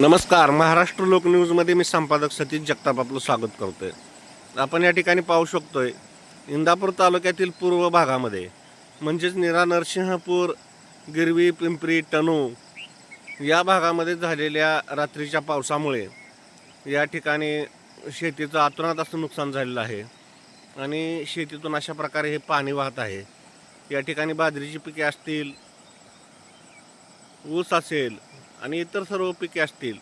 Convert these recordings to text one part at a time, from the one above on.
नमस्कार महाराष्ट्र लोक न्यूजमध्ये मी संपादक सतीश जगताप आपलं स्वागत करतोय. आपण या ठिकाणी पाहू शकतोय इंदापूर तालुक्यातील पूर्व भागामध्ये म्हणजेच निरा नरसिंहपूर गिरवी पिंपरी टणू या भागामध्ये झालेल्या रात्रीच्या पावसामुळे या ठिकाणी शेतीचं आतुरात असं नुकसान झालेलं आहे. आणि शेतीतून अशा प्रकारे हे पाणी वाहत आहे. या ठिकाणी बाजरीची पिके असतील ऊस असेल आणि इतर सर्व पिके असतील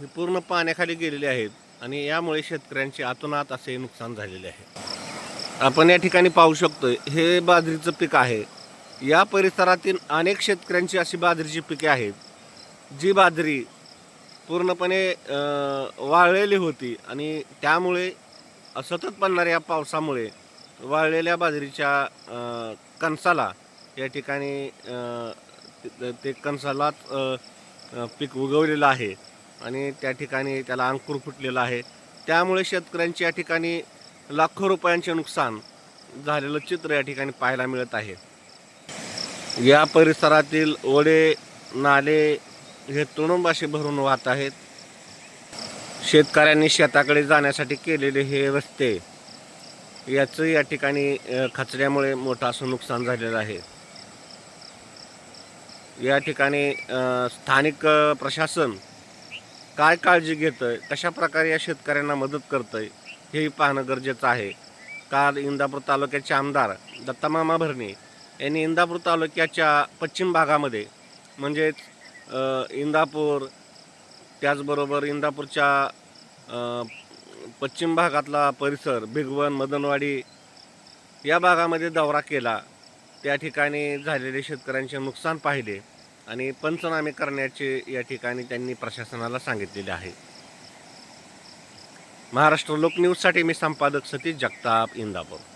ही पूर्ण पाण्याखाली गेलेली आहेत आणि यामुळे शेतकऱ्यांचे आतोनात असे नुकसान झालेले आहे. आपण या ठिकाणी पाहू शकतो हे बाजरीचं पीक आहे. या परिसरातील अनेक शेतकऱ्यांची अशी बाजरीची पिके आहेत जी बाजरी पूर्णपणे वाळलेली होती आणि त्यामुळे सतत पडणाऱ्या पावसामुळे वाळलेल्या बाजरीच्या कणसाला या ठिकाणी ते- ते कणसालाच पीक उगवलेलं आहे आणि त्या ठिकाणी त्याला अंकुर फुटलेला आहे. त्यामुळे शेतकऱ्यांची या ठिकाणी लाखो रुपयांचे नुकसान झालेलं चित्र या ठिकाणी पाहायला मिळत आहे. या परिसरातील ओढे नाले हे तुणुंबाशी भरून वाहत आहेत. शेतकऱ्यांनी शेताकडे जाण्यासाठी केलेले हे रस्ते याचं या ठिकाणी खचल्यामुळे मोठं असं नुकसान झालेलं आहे. या ठिकाणी स्थानिक प्रशासन काय काळजी घेतं आहे कशा प्रकारे या शेतकऱ्यांना मदत करतं आहे हेही पाहणं गरजेचं आहे. काल इंदापूर तालुक्याचे आमदार दत्तामामा भरणे यांनी इंदापूर तालुक्याच्या पश्चिम भागामध्ये म्हणजेच इंदापूर त्याचबरोबर इंदापूरच्या पश्चिम भागातला परिसर भिगवण मदनवाडी या भागामध्ये दौरा केला. त्या ठिकाणी झालेले शेतकऱ्यांचे नुकसान पाहिले आणि पंचनामे करण्याचे या ठिकाणी त्यांनी प्रशासनाला सांगितलेले आहे. महाराष्ट्र लोकन्यूजसाठी मी संपादक सतीश जगताप इंदापूर.